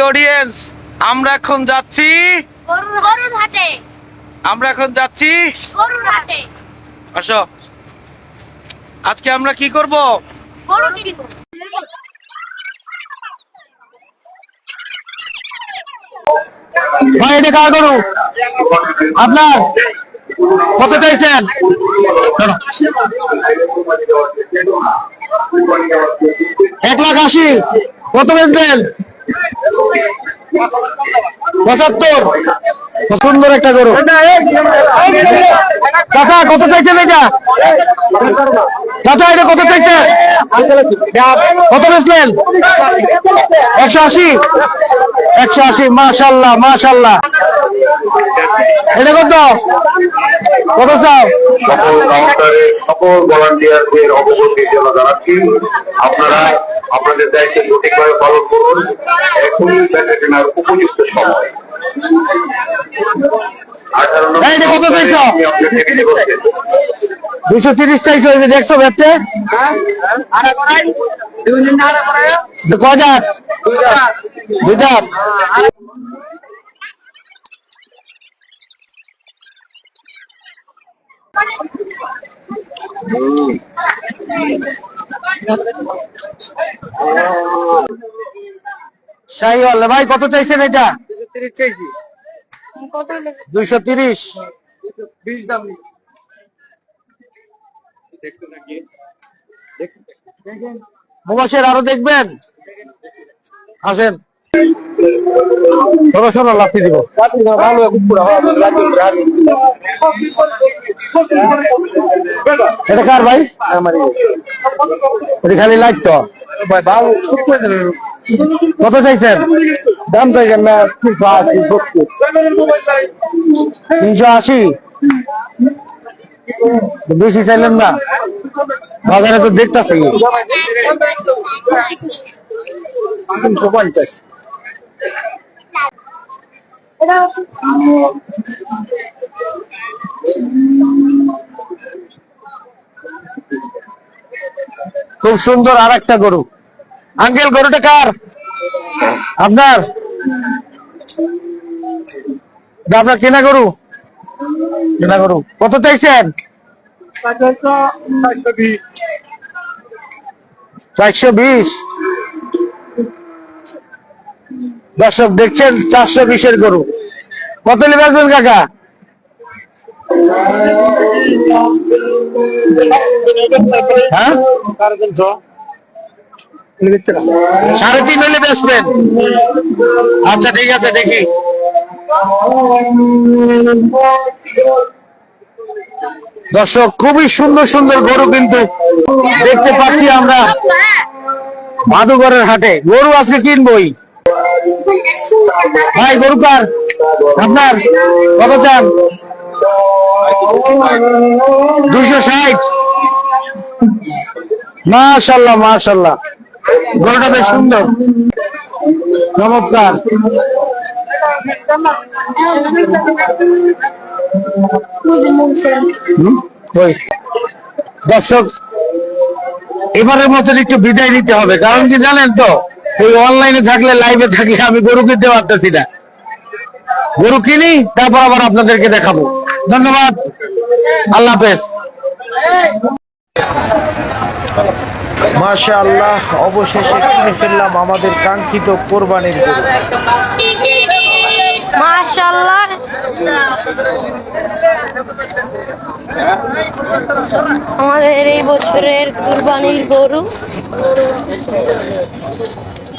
প্রিয় অডিয়েন্স আমরা এখন যাচ্ছি গরুর গরুর হাটে আমরা এখন যাচ্ছি গরুর হাটে আসো। আজকে আমরা কি করব? গরু কিনবো। ভাই এটা কার গরু? আপনার? কত চাইছেন? এক লাখ আশি। কত বেচবেন? পঁচাত্তর। সুন্দর একটা গরু। কাকা, কত চাইছেন এটা? চাচা, এটা কত চাইছেন? কত বেচলেন? একশো আশি। একশো আশি, মাশাল্লাহ মাশাল্লাহ। এটা কত? কত চাও সকল কাউন্টারে সকল ভলান্টিয়ারদের অবগতির জন্য জানাচ্ছি আপনারা আপনাদের দায়িত্ব সঠিকভাবে পালন করুন এখনই বেচা কেনার উপযুক্ত সময়। দুশো তিরিশ চাইছো দেখছ বেচছে কয় জাত শাহিওয়াল ভাই কত চাইছেন এটা? দুইশো তিরিশ মুবাসের আরও দেখবেন? আসেন। লাফি দিব। এটা কার ভাই? এটা খালি লাইট তো। কত চাইছেন? দাম চাইছেন না তিনশো আশি তিনশো আশি? বেশি চাইলেন না। বাজারে তো দেখতেছি। তিনশো পঞ্চাশ। খুব সুন্দর আর একটা গরু। আঙ্কেল, গরুটা কার? আপনার? আপনার কেনা গরু? কেনা গরু। কত চাইছেন? বিশ। দর্শক, দেখছেন চারশো বিশের গরু। কত লিবাসবেন কাকা? হ্যাঁ? সাড়ে তিন হলে বেচবেন। আচ্ছা ঠিক আছে, দেখি। দর্শক, খুবই সুন্দর সুন্দর গরু কিন্তু দেখতে পাচ্ছি আমরা মাধুগরের হাটে। গরু আজকে কিনবই। ভাই, গরু কার? আপনার? কত চান? দুশো ষাট। মাশাল্লাহ মাশাল্লাহ। গরুটা বেশ সুন্দর। চমৎকার। দর্শক, এবারের মতন একটু বিদায় নিতে হবে। কারণ কি জানেন তো, এই অনলাইনে থাকলে, লাইভে থাকলে আমি গরু কিনতে পারতেছি না। গরু কিনি, তারপর আবার আপনাদেরকে দেখাবো। ধন্যবাদ। আল্লাহ হাফেজ। মাশাআল্লাহ অবশেষে কিনে ফেললাম আমাদের কাঙ্ক্ষিত কোরবানির গরু। মাশাআল্লাহ। আমাদের এই বছরের কুরবানির গরু।